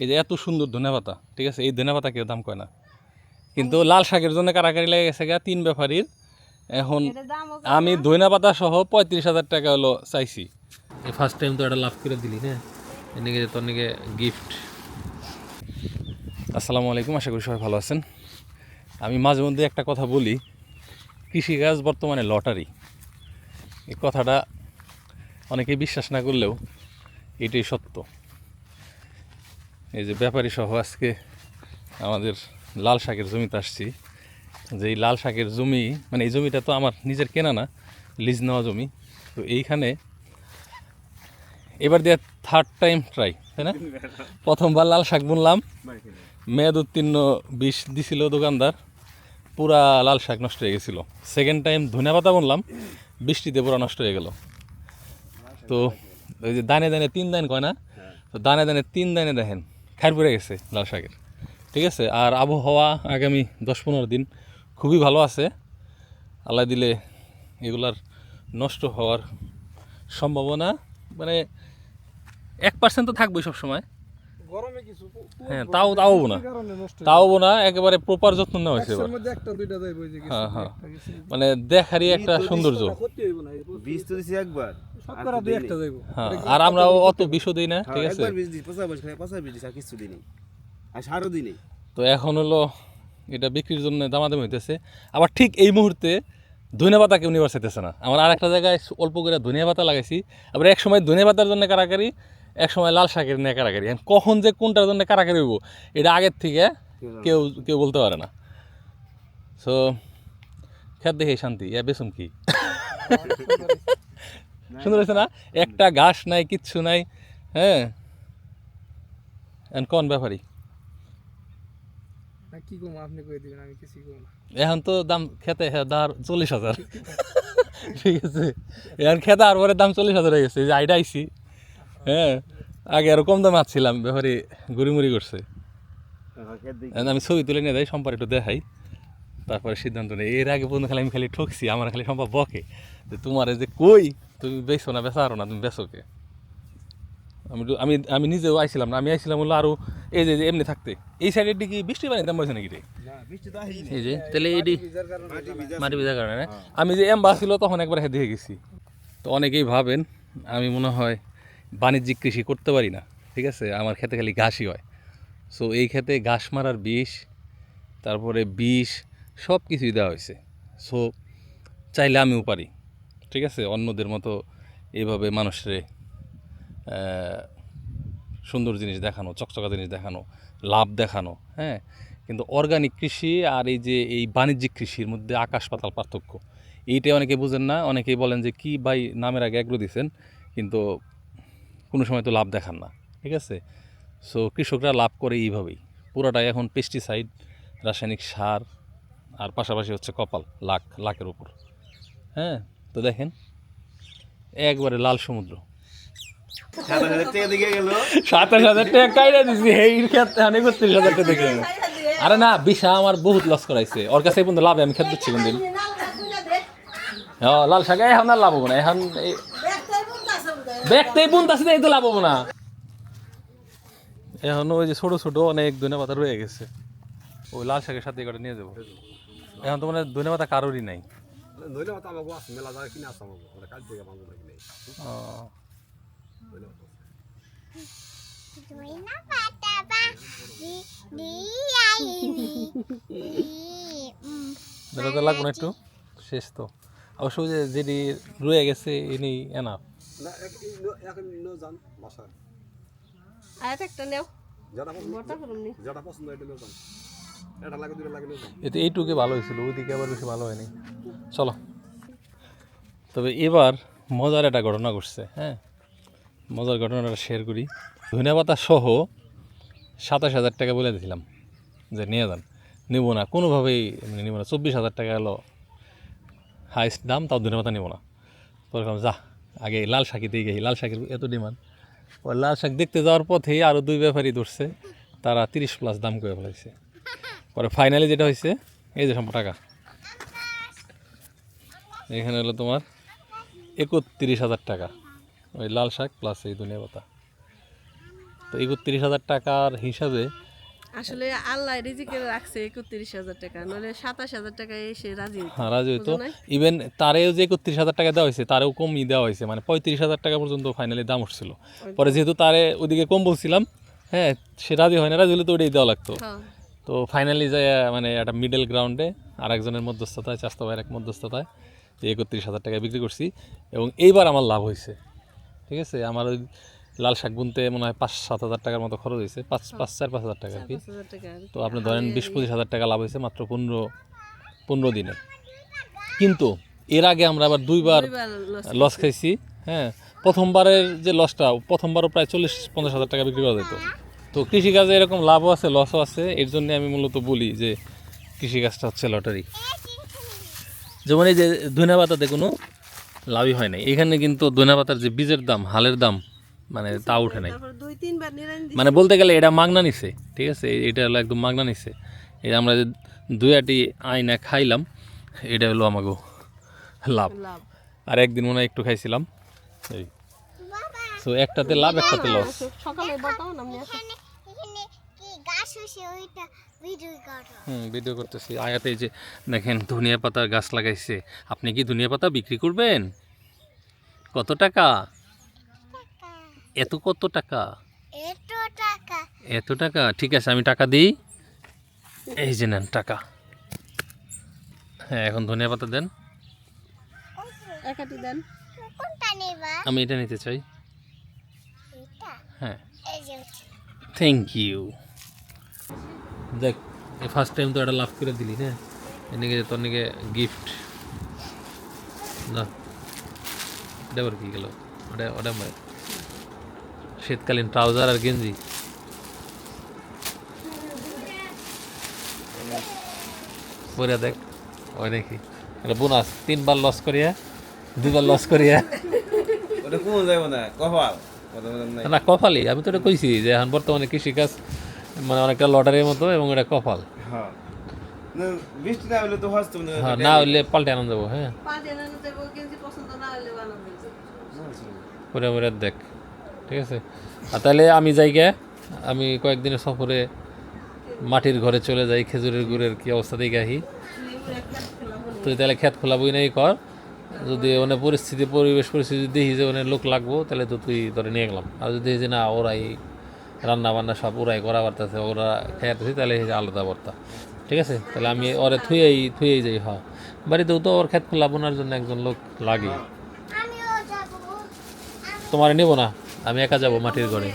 এই যে এত সুন্দর ধনে পাতা ঠিক আছে? এই ধনে পাতা কেউ দাম কয় না। কিন্তু লাল শাকের জন্য কারাকারি লেগে গেছে গা তিন ব্যাপারীর। এখন আমি ধনে পাতা সহ পঁয়ত্রিশ হাজার টাকা হলো চাইছি। এই ফার্স্ট টাইম তো এটা লাভ করে দিলি না এনেকে তোর নাকি গিফট আসসালামু আলাইকুম আশা করি সবাই ভালো আছেন। আমি মাঝে মধ্যে একটা কথা বলি কৃষিকাজ বর্তমানে লটারি। এই কথাটা অনেকেই বিশ্বাস না করলেও এটাই সত্য। এই যে ব্যাপারী সহ আজকে আমাদের লাল শাকের জমিতে আসছি। যে এই লাল শাকের জমি মানে এই জমিটা তো আমার নিজের কেনা না, লিজ নেওয়া জমি। তো এইখানে এবার দিয়ে থার্ড টাইম ট্রাই তাই না? প্রথমবার লাল শাক বুনলাম। মেয়াদ উত্তীর্ণ বিষ দিছিল দোকানদার, পুরা লাল শাক নষ্ট হয়ে গেছিল। সেকেন্ড টাইম ধনে পাতা বুনলাম, বৃষ্টিতে পুরা নষ্ট হয়ে গেল। তো ওই যে দানে দানে তিন দান কয় না? তো দানে দানে তিন দানে দেখেন খার পড়ে গেছে লাল শাকের ঠিক আছে আর আবহাওয়া আগামী দশ পনেরো দিন খুবই ভালো আছে আল্লাহ দিলে এগুলার নষ্ট হওয়ার সম্ভাবনা মানে এক পার্সেন্ট তো থাকবেই সবসময় গরমে হ্যাঁ তাও তাও না তাও না একেবারে প্রপার যত্ন নেওয়া হয়েছে হ্যাঁ, হ্যাঁ। মানে দেখারই একটা সৌন্দর্য বীজ তো দিছি একবার শতকরা দুই একটা যাইব হ্যাঁ আর আমরা অত বিষও দিই না ঠিক হ্যাঁ, আছে? একবার বীজ দিই পচা বীজ খাই পচা বীজ আর কিছু দিই আর সারও দিই তো এখন হলো এটা বিক্রির জন্য দামাদামি হইতেছে। আবার ঠিক এই মুহূর্তে ধনিয়া পাতা কেউ নিবার চাইতেছে না। আমার আর একটা জায়গায় অল্প করে ধনিয়া পাতা লাগাইছি। আবার এক সময় ধনিয়া পাতার জন্য কারাকারি এক সময় লাল শাকের নিয়ে কারাকারি কখন যে কোনটার জন্য কারাকারি হইব এটা আগের থেকে কেউ কেউ বলতে পারে না। সো খেত দেখে শান্তি ইয়া বেসুন কি? সুন্দর হয়েছে না? একটা ঘাস নাই কিচ্ছু নাই হ্যাঁ? কোন ব্যাপারী? না কি কম আপনি কই দিবেন? আমি কিছু কম না। এখন তো দাম খেতে দার চল্লিশ হাজার। ঠিক আছে। এখন খেতে আর পরে দাম চল্লিশ হাজার হয়ে গেছে। এই যে আইডা আইসি হ্যাঁ? আগে আরও কম দামে আসছিলাম ব্যাপারে গুড়িমুড়ি করছে। আমি ছবি তুলে নিয়ে যাই সম্পার একটু দেখাই। তারপরে সিদ্ধান্ত নেই। এর আগে পর্যন্ত খালি আমি খালি ঠকছি আমার খালি সম্ভব বকে। যে তোমার যে কই তুমি বেছো না বেচা আরও না তুমি বেচোকে আমি আমি আমি নিজেও আইছিলাম না আমি আইছিলাম হলো আরও এই যে এমনি থাকতে। এই সাইডের দিকে বৃষ্টি পানি দাম হয়েছে নাকি রে? না বৃষ্টি তো এই যে তাহলে এটি মাটি ভিজার কারণে না? আমি যে এম ছিল তখন একবার হেঁটে গেছি। তো অনেকেই ভাবেন আমি মনে হয় বাণিজ্যিক কৃষি করতে পারি না ঠিক আছে? আমার খেতে খালি ঘাসই হয়। সো এই ক্ষেতে ঘাস মারার বিষ তারপরে বিষ সব কিছুই দেওয়া হয়েছে। সো চাইলে আমিও পারি। ঠিক আছে? অন্যদের মতো এইভাবে মানুষের সুন্দর জিনিস দেখানো, চকচকা জিনিস দেখানো, লাভ দেখানো হ্যাঁ? কিন্তু অর্গানিক কৃষি আর এই যে, এই বাণিজ্যিক কৃষির মধ্যে আকাশ পাতাল পার্থক্য, এইটাই অনেকে বুঝেন না। অনেকেই বলেন যে, কি ভাই নামের আগে এগ্রো দিছেন? কিন্তু কোনো সময় তো লাভ দেখান না। ঠিক আছে? সো কৃষকরা লাভ করে এইভাবেই। পুরোটাই এখন পেস্টিসাইড রাসায়নিক সার আর পাশাপাশি হচ্ছে কপাল লাখ লাখের উপর। হ্যাঁ তো দেখেন, একবারে লাল সমুদ্র। সাতাশ হাজার টাকা ক্ষেত্রে অনেক বত্রিশ হাজার টাকা দেখে আরে না, বিশা আমার বহুত লস করাইছে। ওর কাছে লাভ আমি খেতে দিচ্ছি কোনদিন। হ্যাঁ লাল শাকে, এখন আর লাভ হব না, এখন এই দেখতেই বুনতাছি এই তো লাভ হব না। এখন ওই যে ছোট ছোট অনেক ধনে পাতা রয়ে গেছে। ওই লাল শাকের সাথে করে নিয়ে যাব। এখন তো মানে ধনে পাতা কারোরই নাই। নইলে মাথা আমাকে আছে মেলা জায়গা কিনে আছে আমাকে কাল থেকে কিনে লাগবে না একটু শেষ তো। অবশ্য যে যেটি রয়ে গেছে ইনি এনাফ না এক এখন নো জান বাসা আর একটা নেও যেটা পছন্দ যেটা পছন্দ এটা নো? জান এতে এইটুকু ভালো হয়েছিল, ওইদিকে আবার বেশি ভালো হয়নি। চলো। তবে এবার মজার একটা ঘটনা ঘটছে হ্যাঁ? মজার ঘটনাটা শেয়ার করি। ধনিয়া পাতা সহ সাতাশ হাজার টাকা বলে দিয়েছিলাম যে নিয়ে যান। নেব না, কোনোভাবেই মানে নেব না, চব্বিশ হাজার টাকা হলো হাইস্ট দাম, তাও ধনিয়া পাতা নেব না। পরে যা, আগে লাল শাকি দিয়ে গেছি, লাল শাকের এত ডিমান্ড ওই লাল শাক দেখতে যাওয়ার পথেই আরও দুই ব্যাপারী ধরছে, তারা তিরিশ প্লাস দাম করে ফেলাইছে। পরে ফাইনালি যেটা হয়েছে এই যে টাকা। এখানে হলো তোমার একত্রিশ হাজার টাকা। ওই লাল শাক প্লাস এই ধনিয়া পাতা। তো একত্রিশ হাজার টাকার হিসাবে আসলে আল্লাহ রিজিকে রাখছে একত্রিশ হাজার টাকা নইলে সাতাশ হাজার টাকায় এসে রাজি হ্যাঁ, রাজি হইতো। ইভেন তারেও যে একত্রিশ হাজার টাকা দেওয়া হয়েছে তারেও কমই দেওয়া হয়েছে মানে পঁয়ত্রিশ হাজার টাকা পর্যন্ত ফাইনালি দাম উঠছিল। পরে যেহেতু তারে ওদিকে কম বলছিলাম হ্যাঁ সে রাজি হয় না রাজি হলে তো ওটাই দেওয়া লাগতো। হ্যাঁ। তো ফাইনালি যে মানে একটা মিডল গ্রাউন্ডে আর একজনের মধ্যস্থতায় চাস্তো ভাইয়ের এক মধ্যস্থতায় যে একত্রিশ হাজার টাকায় বিক্রি করছি এবং এইবার আমার লাভ হয়েছে। ঠিক আছে? আমার ওই লাল শাক বুনতে মনে হয় পাঁচ সাত হাজার টাকার মতো খরচ হয়েছে পাঁচ পাঁচ চার পাঁচ হাজার টাকা আর কি। তো আপনি ধরেন বিশ পঁচিশ হাজার টাকা লাভ হয়েছে মাত্র পনেরো পনেরো দিনে। কিন্তু এর আগে আমরা আবার দুইবার দুইবার লস খাইছি। হ্যাঁ। প্রথমবারের যে লসটা প্রথমবারও প্রায় চল্লিশ পঞ্চাশ হাজার টাকা বিক্রি করা যেত। তো কৃষিকাজে এরকম লাভও আছে লসও আছে। এর জন্য আমি মূলত বলি যে কৃষিকাজটা হচ্ছে লটারি। যেমন এই যে ধনিয়া পাতাতে কোনো লাভই হয় নাই। এখানে কিন্তু ধনিয়া পাতার যে বীজের দাম হালের দাম মানে তা উঠে নাই। দুই তিনবার নিরান মানে বলতে গেলে এটা মাগনা নিছে ঠিক আছে? এটা হলো একদম মাগনা নিছে। এই আমরা যে দুই আটি আয়না খাইলাম এটা হলো আমাকে লাভ। লাভ। আর একদিন মনে হয় একটু খাইছিলাম। এই তো একটাতে লাভ একটাতে লস সকালে বতাও না হুম ভিডিও করতেছি। আয়াতে এই যে দেখেন ধনিয়া পাতার গাছ লাগাইছে। আপনি কি ধনিয়া পাতা বিক্রি করবেন? কত টাকা? এত কত টাকা? এত টাকা। ঠিক আছে আমি টাকা দিই। এই যে নেন টাকা। হ্যাঁ এখন ধনিয়া পাতা দেন। আমি এটা নিতে চাই। হ্যাঁ। থ্যাংক ইউ দেখ ফার্স্ট টাইম তো এটা লাভ করে দিলি না এনেকে তোর নাকি গিফট না। এটা আবার কি গেল? ওটা ওটা মানে শীতকালীন ট্রাউজার আর গেঞ্জি। পরে দেখ ওই নাকি। এটা বোনাস তিনবার লস করিয়া দুবার লস করিয়া। ওটা কোন যাইব না? কপাল। না কপালই। আমি তো এটা কইছি যে এখন বর্তমানে কৃষিকাজ মানে অনেকটা লটারির মতো এবং এটা কপাল। হ্যাঁ। না, বৃষ্টি না হলে তো হস্ত হ্যাঁ না হইলে পাল্টে আনন্দ দেবো হ্যাঁ। পরে দেখ ঠিক আছে? আর তাহলে আমি যাই গে আমি কয়েকদিনের সফরে মাটির ঘরে চলে যাই খেজুরের গুড়ের কি অবস্থা দেখে আহি। তুই তাহলে খেত খোলাবই নাই কর। যদি মানে পরিস্থিতি পরিবেশ পরিস্থিতি দেখি যে মানে লোক লাগবো তাহলে তো তুই ধরে নিয়ে গেলাম। আর যদি যে না ওরাই রান্না বান্না সব ওরাই করা পারতেছে ওরা খেয়াতেছি তাহলে আলাদা বার্তা। ঠিক আছে? তাহলে আমি ওরে থুয়েই থুয়েই যাই হ্যাঁ। বাড়িতেও তো ওর খেত খোলা বোনার জন্য একজন লোক লাগে। তোমার নেব না? আমি একা যাব মাটির ঘরে।